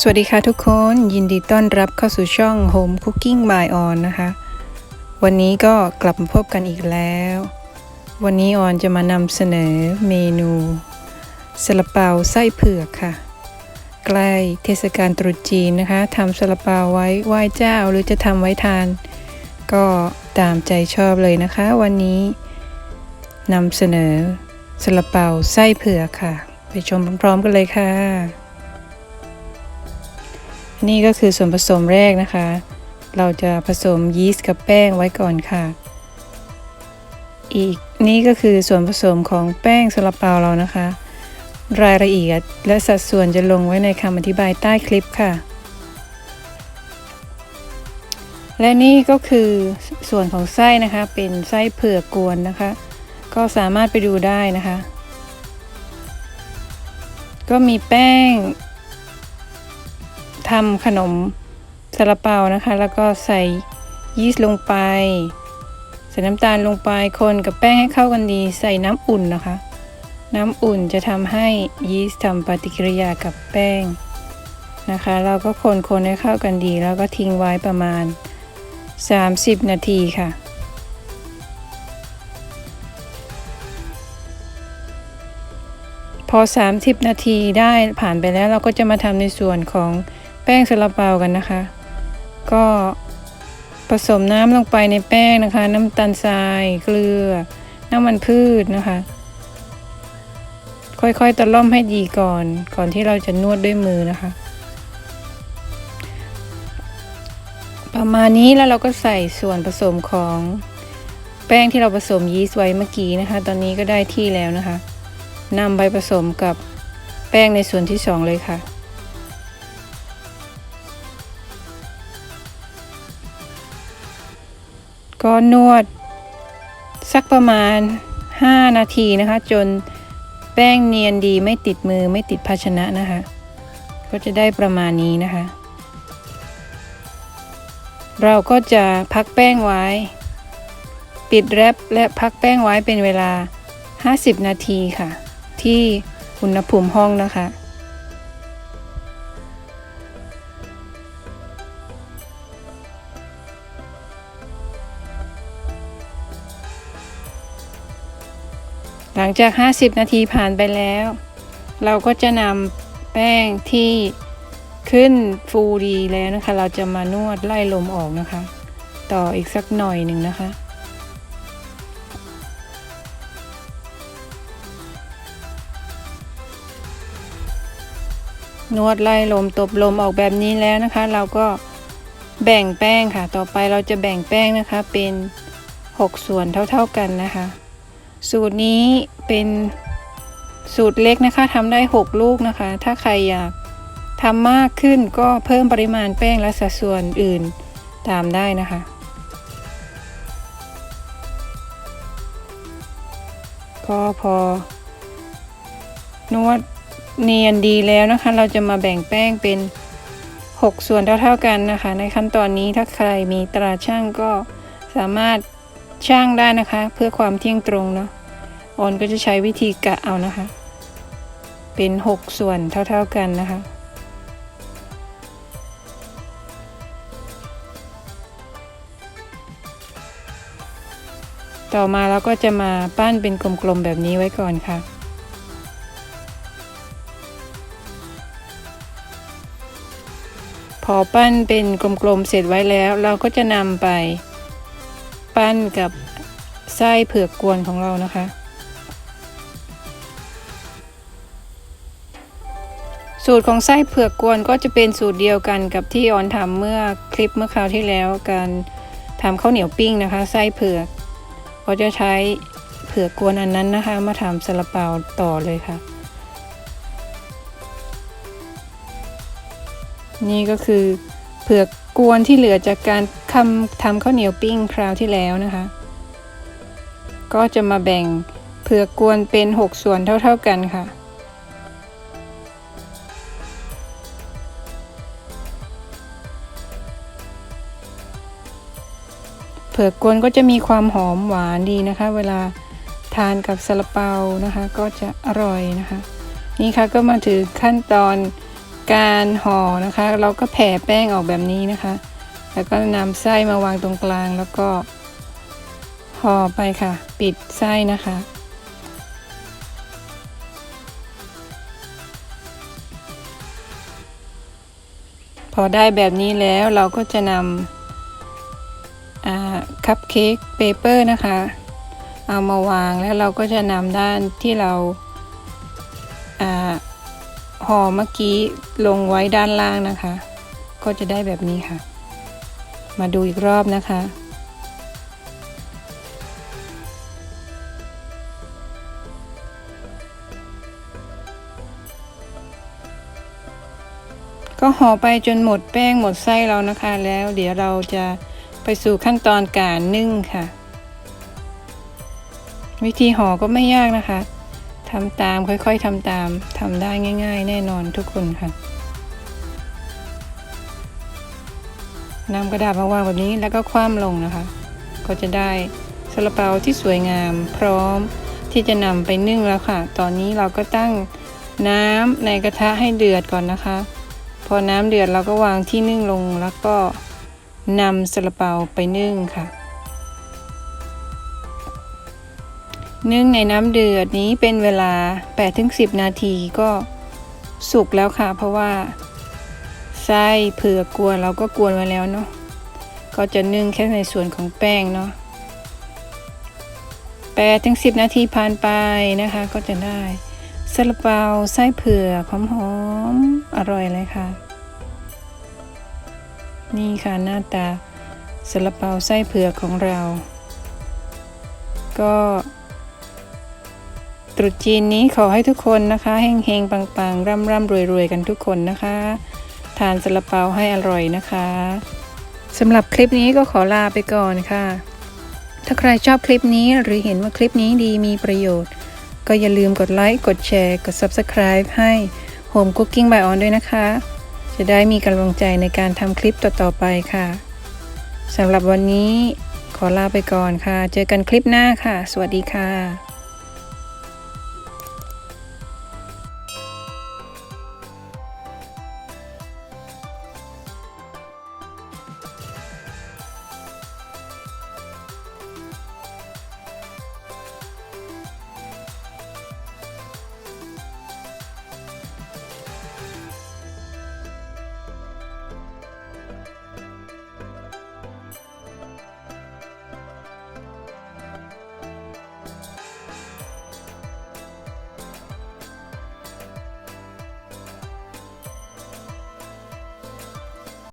สวัสดีค่ะทุกคนยินดีต้อนรับเข้าสู่ช่อง Home Cooking by On นะคะ วันนี้ก็กลับมาพบกันอีกแล้ว วันนี้ออนจะมานำเสนอเมนูซาลาเปาไส้เผือกค่ะ ใกล้เทศกาลตรุษจีนนะคะทำซาลาเปาไว้ไหว้เจ้าหรือจะทำไว้ทาน ก็ตามใจชอบเลยนะคะ วันนี้นำเสนอซาลาเปาไส้เผือกค่ะ ไปชมพร้อมๆกันเลยค่ะ นี่ก็คือส่วนผสมแรกนะคะ เราจะผสมยีสต์กับแป้งไว้ก่อนค่ะ อีกนี่ก็คือส่วนผสมของแป้งซาลาเปาเรานะคะ รายละเอียดและสัดส่วนจะลงไว้ในคำอธิบายใต้คลิปค่ะ และนี่ก็คือส่วนของไส้นะคะ เป็นไส้เผือกกวนนะคะ ก็สามารถไปดูได้นะคะ ก็มีแป้ง ทำขนมซาลาเปานะคะ แล้วก็ใส่ยีสต์ลงไป ใส่น้ำตาลลงไปคนกับแป้งให้เข้ากันดี ใส่น้ำอุ่นนะคะ น้ำอุ่นจะทำให้ยีสต์ทำปฏิกิริยากับแป้งนะคะ เราก็คนคนให้เข้ากันดี แล้วก็ทิ้งไว้ประมาณ 30 นาทีค่ะพอ 30 นาทีได้ผ่านไปแล้วเราก็จะมาทำในส่วนของ แป้งซาลาเปากันนะคะ ก็ผสมน้ำลงไปในแป้งนะคะ น้ำตาลทราย เกลือ น้ำมันพืชนะคะ ค่อยๆตะล่อมให้ดีก่อน ก่อนที่เราจะนวดด้วยมือนะคะ ประมาณนี้แล้วเราก็ใส่ส่วนผสมของแป้งที่เราผสมยีสต์ไว้เมื่อกี้นะคะ ตอนนี้ก็ได้ที่แล้วนะคะนำไปผสมกับแป้งในส่วนที่สองเลยค่ะ ก็นวดสักประมาณ 5 นาทีนะคะ จนแป้งเนียนดีไม่ติดมือไม่ติดภาชนะนะคะ ก็จะได้ประมาณนี้นะคะ เราก็จะพักแป้งไว้ ปิดแรปและพักแป้งไว้เป็นเวลา 50 นาทีค่ะ ที่อุณหภูมิห้องนะคะ หลังจาก 50 นาทีผ่านไปแล้ว เราก็จะนำแป้งที่ขึ้นฟูดีแล้วนะคะ เราจะมานวดไล่ลมออกนะคะ ต่ออีกสักหน่อยหนึ่งนะคะ นวดไล่ลมตบลมออกแบบนี้แล้วนะคะ เราก็แบ่งแป้งค่ะ ต่อไปเราจะแบ่งแป้งนะคะเป็น 6 ส่วนเท่าๆกันนะคะ สูตรนี้เป็นสูตรเล็กนะคะทำได้ 6 ลูกนะคะ ถ้าใครอยากทำมากขึ้นก็เพิ่มปริมาณแป้งและสัดส่วนอื่นตามได้นะคะก็พอนวดเนียนดีแล้วนะคะ เราจะมาแบ่งแป้งเป็น 6 ส่วนเท่าๆกันนะคะ ในขั้นตอนนี้ถ้าใครมีตราช่างก็สามารถช่างได้นะคะ เพื่อความเที่ยงตรงเนาะ ออนก็จะใช้วิธีกะเอานะคะ เป็น 6 ส่วนเท่าๆกันนะคะต่อมาเราก็จะมาปั้นเป็นกลมๆแบบนี้ไว้ก่อนค่ะ พอปั้นเป็นกลมๆเสร็จไว้แล้ว เราก็จะนำไป ปั้นกับไส้เผือกกวนของเรานะคะ สูตรของไส้เผือกกวนก็จะเป็นสูตรเดียวกันกับที่ออนทำเมื่อคลิปเมื่อคราวที่แล้วการทำข้าวเหนียวปิ้งนะคะ ไส้เผือกก็จะใช้เผือกกวนอันนั้นนะคะ มาทำซาลาเปาต่อเลยค่ะ นี่ก็คือเผือกกวนที่เหลือจากการทำทำข้าวเหนียวปิ้งคราวที่แล้วนะคะ ก็จะมาแบ่งเผือกกวนเป็น 6 ส่วนเท่า ๆกันค่ะ เผือกกวนก็จะมีความหอมหวานดีนะคะ เวลาทานกับซาลาเปานะคะ ก็จะอร่อยนะคะ นี่ค่ะก็มาถึงขั้นตอนการห่อนะคะ เราก็แผ่แป้งออกแบบนี้นะคะ แล้วก็นำไส้มาวางตรงกลางแล้วก็ห่อไปค่ะ ปิดไส้นะคะพอได้แบบนี้แล้วเราก็จะนำ คัพเค้กเปเปอร์นะคะ เอามาวางแล้วเราก็จะนำด้านที่เราห่อเมื่อกี้ลงไว้ด้านล่างนะคะ ก็จะได้แบบนี้ค่ะ มาดูอีกรอบนะคะ ก็ห่อไปจนหมดแป้งหมดไส้เรานะคะ แล้วเดี๋ยวเราจะ ไปสู่ขั้นตอนการนึ่งค่ะ วิธีห่อก็ไม่ยากนะคะทำตามค่อยๆทำตามทำได้ง่าย ๆ แน่นอนทุกคนค่ะนำกระดาษมาวางแบบนี้แล้วก็คว่ำลงนะคะ ก็จะได้ซาลาเปาที่สวยงาม พร้อมที่จะนำไปนึ่งแล้วค่ะ ตอนนี้เราก็ตั้งน้ำในกระทะให้เดือดก่อนนะคะ พอน้ำเดือดเราก็วางที่นึ่งลงแล้วก็ นำซาลาเปาไปนึ่งค่ะ นึ่งในน้ำเดือดนี้เป็นเวลา 8-10 นาทีก็สุกแล้วค่ะ เพราะว่า ไส้เผือกกวนเราก็กวนไว้แล้วเนาะก็จะนึ่งแค่ในส่วนของแป้งเนาะ8-10นาทีผ่านไปนะคะ ก็จะได้ซาลาเปาไส้เผือกหอมๆอร่อยเลยค่ะ นี่ค่ะหน้าตาซาลาเปาไส้เผือกของเรา ก็ตรุษจีนนี้ขอให้ทุกคนนะคะเฮงเฮงปังปังร่ำร่ำรวยรวยกันทุกคนนะคะ ทานซาลาเปาให้อร่อยนะคะสำหรับคลิปนี้ก็ขอลาไปก่อนค่ะ ถ้าใครชอบคลิปนี้หรือเห็นว่าคลิปนี้ดีมีประโยชน์ ก็อย่าลืมกดไลค์ กดแชร์ กด Subscribe ให้ Home Cooking by On ด้วยนะคะ จะได้มีกำลังใจในการทำคลิปต่อๆไปค่ะสำหรับวันนี้ขอลาไปก่อนค่ะ เจอกันคลิปหน้าค่ะ สวัสดีค่ะ